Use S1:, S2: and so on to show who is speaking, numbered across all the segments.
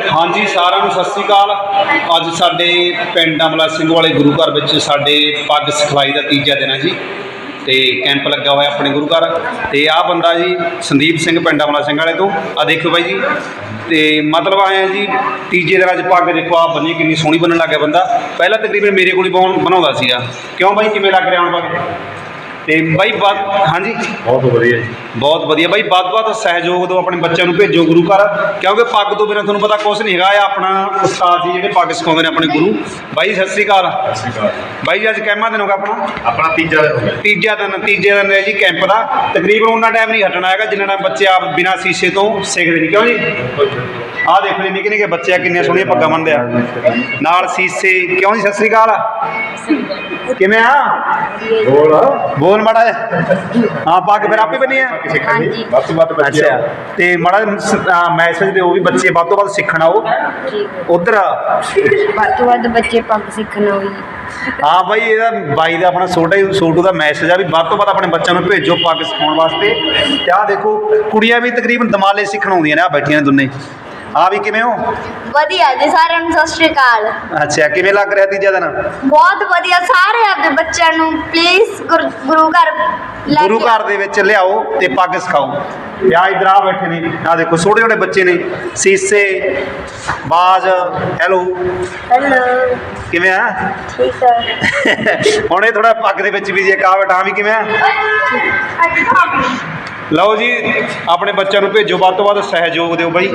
S1: ਹਾਂਜੀ, ਸਾਰਿਆਂ ਨੂੰ ਸਤਿ ਸ੍ਰੀ ਅਕਾਲ। ਅੱਜ ਸਾਡੇ ਪਿੰਡ ਅਮਲਾ ਸਿੰਘ ਵਾਲੇ ਗੁਰੂ ਘਰ ਵਿੱਚ ਸਾਡੇ ਪੱਗ ਸਿਖਲਾਈ ਦਾ ਤੀਜਾ ਦਿਨ ਹੈ ਜੀ। ਤੇ ਕੈਂਪ ਲੱਗਾ ਹੋਇਆ ਆਪਣੇ ਗੁਰੂ ਘਰ। ਤੇ ਆਹ ਬੰਦਾ ਜੀ ਸੰਦੀਪ ਸਿੰਘ ਪਿੰਡ ਅਮਲਾ ਸਿੰਘ ਵਾਲੇ ਤੋਂ। ਆ ਦੇਖੋ ਬਾਈ ਜੀ। ਤੇ ਮਤਲਬ ਆਇਆ ਜੀ, ਤੀਜੇ ਦਿਨ ਅੱਜ ਪੱਗ ਦੇਖੋ ਆ ਬੰਨੀ ਕਿੰਨੀ ਸੋਹਣੀ ਬਣਨ ਲੱਗ ਗਿਆ ਬੰਦਾ। ਪਹਿਲਾਂ ਤਕਰੀਬਨ ਮੇਰੇ ਕੋਲ ਹੀ ਬਣਾਉਣ- ਬਣਾਉਂਦਾ ਸੀਗਾ। ਕਿਉਂ ਬਾਈ? ਕਿਵੇਂ ਲੱਗ ਰਿਹਾ ਹੁਣ ਪੱਗ? ਤੇ ਬਾਈ ਬਾਤ ਹਾਂਜੀ।
S2: ਬਹੁਤ ਵਧੀਆ ਜੀ।
S1: ਬਹੁਤ ਵਧੀਆ। ਬਾਈ ਵੱਧ ਵੱਧ ਸਹਿਯੋਗ ਦਿਓ ਆਪਣੇ ਬੱਚਿਆਂ ਨੂੰ ਭੇਜੋ ਗੁਰੂ ਘਰ। ਕਿਉਂਕਿ ਪੱਗ ਤੋਂ ਬਿਨਾਂ ਤੁਹਾਨੂੰ ਪਤਾ ਕੁਝ ਨਹੀਂ ਹੈਗਾ। ਇਹ ਆਪਣਾ ਉਸਤਾਦ ਜੀ ਜਿਹੜੇ ਪੱਗ ਸਿਖਾਉਂਦੇ ਨੇ ਆਪਣੇ ਗੁਰੂ। ਬਾਈ ਸਤਿ ਸ੍ਰੀ ਅਕਾਲ।
S2: ਸਤਿ ਸ਼੍ਰੀ ਅਕਾਲ
S1: ਬਾਈ ਜੀ ਅੱਜ ਕੈਂਪਾਂ ਦਿਨ ਹੋ ਗਿਆ ਆਪਣਾ?
S2: ਆਪਣਾ ਤੀਜਾ ਦਿਨ ਹੋ ਗਿਆ।
S1: ਤੀਜਾ ਦਿਨ ਤੀਜੇ ਦਿਨ ਹੈ ਜੀ ਕੈਂਪ ਦਾ। ਤਕਰੀਬਨ ਉਹਨਾਂ ਟਾਈਮ ਨਹੀਂ ਹਟਣਾ ਹੈਗਾ ਜਿੰਨਾ ਟਾਈਮ ਬੱਚੇ ਆਪ ਬਿਨਾਂ ਸ਼ੀਸ਼ੇ ਤੋਂ ਸਿੱਖਦੇ ਨਹੀਂ। ਕਿਉਂ ਜੀ? ਆਹ ਦੇਖੋ ਜੀ ਨਿੱਕੇ ਨਿੱਕੇ ਬੱਚੇ ਆ ਕਿੰਨੀਆਂ ਸੋਹਣੀਆਂ ਪੱਗਾਂ ਬੰਨਦੇ ਆ। ਨਾਲ ਸ਼ੀਸ਼ੇ। ਕਿਉਂ ਜੀ? ਸਤਿ ਸ੍ਰੀ ਅਕਾਲ। ਕਿਵੇਂ ਆ?
S2: ਹੋਰ
S1: ਬੋਲ। ਮਾੜਾ ਜਿਹਾ। ਹਾਂ ਪੱਗ ਫਿਰ ਆਪੇ ਆ।
S3: ਹਾਂਜੀ।
S2: ਵੱਧ ਤੋਂ ਵੱਧ ਬੱਚੇ
S1: ਅੱਛਾ। ਤੇ ਮਾੜਾ ਮੈਸੇਜ ਦਿਓ ਵੀ ਬੱਚੇ ਵੱਧ ਤੋਂ ਵੱਧ ਸਿੱਖਣ ਆਓ ਉਧਰ
S3: ਵੱਧ ਤੋਂ ਵੱਧ ਬੱਚੇ ਪੱਗ ਸਿੱਖਣ ਹੋਈ
S1: ਹਾਂ ਬਾਈ ਇਹਦਾ ਬਾਈ ਦਾ ਆਪਣਾ ਛੋਟਾ ਹੀ ਛੋਟੂ ਦਾ ਮੈਸੇਜ ਆ ਵੀ ਵੱਧ ਤੋਂ ਵੱਧ ਆਪਣੇ ਬੱਚਿਆਂ ਨੂੰ ਭੇਜੋ ਪੱਗ ਸਿਖਾਉਣ ਵਾਸਤੇ। ਤੇ ਆਹ ਦੇਖੋ ਕੁੜੀਆਂ ਵੀ ਤਕਰੀਬਨ ਦਮਾਲੇ ਸਿੱਖਣ ਆਉਂਦੀਆਂ ਨੇ ਆ ਬੈਠੀਆਂ ਨੇ ਦੋਨੇ। ਆ ਵੀ ਕਿਵੇਂ ਹੋ?
S3: ਵਧੀਆ ਜੀ ਸਾਰਿਆਂ ਨੂੰ ਸਤਿ ਸ਼੍ਰੀ ਅਕਾਲ।
S1: ਅੱਛਾ ਕਿਵੇਂ ਲੱਗ ਰਿਹਾ ਤੀਜਾ ਦਿਨ?
S3: ਬਹੁਤ ਵਧੀਆ ਸਾਰੇ ਆਪਣੇ ਬੱਚਿਆਂ ਨੂੰ ਪਲੀਜ਼ ਗੁਰੂ ਘਰ ਲੈ
S1: ਗੁਰੂ
S3: ਕੇ
S1: ਘਰ ਦੇ ਵਿੱਚ ਲਿਆਓ ਤੇ ਪੱਗ ਸਿਖਾਓ। ਤੇ ਆ ਇਧਰ ਆ ਬੈਠੇ ਨੇ ਆ ਦੇਖੋ ਛੋਟੇ ਛੋਟੇ ਬੱਚੇ ਨੇ। ਸੀਸੇ ਬਾਜ ਹੈਲੋ
S3: ਹੈਲੋ
S1: ਕਿਵੇਂ ਆ?
S3: ਠੀਕ ਹੈ
S1: ਹੁਣ ਇਹ ਥੋੜਾ ਪੱਗ ਦੇ ਵਿੱਚ ਵੀ ਜੇ ਕਾ ਬਟਾ ਵੀ ਕਿਵੇਂ ਆ? ਲਓ ਜੀ ਆਪਣੇ ਬੱਚਿਆਂ ਨੂੰ ਭੇਜੋ ਵੱਧ ਤੋਂ ਵੱਧ ਸਹਿਯੋਗ ਦਿਓ ਬਾਈ।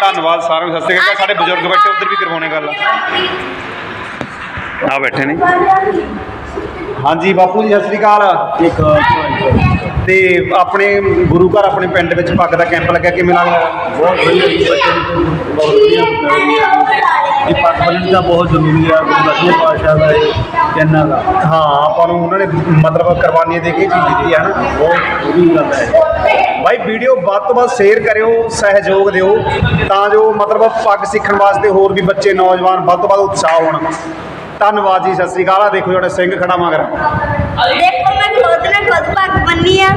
S1: ਧੰਨਵਾਦ ਸਾਰਿਆਂ ਨੂੰ ਸਤਿ ਸ਼੍ਰੀ ਅਕਾਲ। ਸਾਡੇ ਬਜ਼ੁਰਗ ਬੈਠੇ ਉੱਧਰ ਵੀ ਕਰਵਾਉਣੇ ਗੱਲ। ਆ ਬੈਠੇ ਨੇ। ਹਾਂਜੀ ਬਾਪੂ ਜੀ ਸਤਿ ਸ਼੍ਰੀ ਅਕਾਲ। ਤੇ ਆਪਣੇ ਗੁਰੂ ਘਰ ਆਪਣੇ ਪਿੰਡ ਵਿੱਚ ਪੱਗ ਦਾ ਕੈਂਪ ਲੱਗਿਆ ਕਿਵੇਂ ਲੱਗਦਾ
S4: ਬਹੁਤ ਵਧੀਆ ਜੀ ਬੱਚੇ ਨੂੰ ਬਹੁਤ ਵਧੀਆ ਇਹ ਪੱਗ ਦਾ ਬਹੁਤ ਜ਼ਰੂਰੀ ਆ ਗੁਰੂ ਦਸਵੇਂ ਪਾਤਸ਼ਾਹ ਦਾ ਇਹ ਕਹਿਣਾ ਦਾ।
S1: ਹਾਂ ਆਪਾਂ ਨੂੰ ਉਹਨਾਂ ਨੇ ਮਤਲਬ ਕੁਰਬਾਨੀਆਂ ਦੇ ਕੇ ਚੀਜ਼ ਦਿੱਤੀ ਹੈ ਨਾ।
S4: ਬਹੁਤ ਜ਼ਰੂਰੀ ਗੱਲ ਹੈ।
S1: ਭਾਈ ਵੀਡੀਓ ਵੱਧ ਤੋਂ ਵੱਧ ਸ਼ੇਅਰ ਕਰਿਓ ਸਹਿਯੋਗ ਦਿਓ ਤਾਂ ਜੋ ਮਤਲਬ ਪੱਗ ਸਿੱਖਣ ਵਾਸਤੇ ਹੋਰ ਵੀ ਬੱਚੇ ਨੌਜਵਾਨ ਵੱਧ ਤੋਂ ਵੱਧ ਉਤਸ਼ਾਹ ਹੋਣ। ਧੰਨਵਾਦ ਜੀ ਸਤਿ ਸ੍ਰੀ ਅਕਾਲ। ਆ ਦੇਖੋ ਜਿਹੜਾ ਸਿੰਘ ਖੜਾ ਮਗਰ।
S3: ਦੇਖੋ ਮੈਂ ਖੁਦ ਨੇ ਖੁਦ ਪੱਗ ਬੰਨੀ ਆ।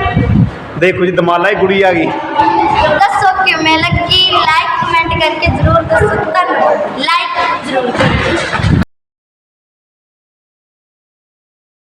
S1: ਦੇਖੋ ਜੀ ਦਮਾਲਾ ਹੀ ਗੁੜੀ ਆ ਗਈ।
S3: ਦੱਸੋ ਕਿਵੇਂ ਲੱਗੀ? ਲਾਈਕ ਕਮੈਂਟ ਕਰਕੇ ਜ਼ਰੂਰ ਦੱਸੋ। ਧੰਨਵਾਦ। ਲਾਈਕ ਜ਼ਰੂਰ ਕਰਿਓ।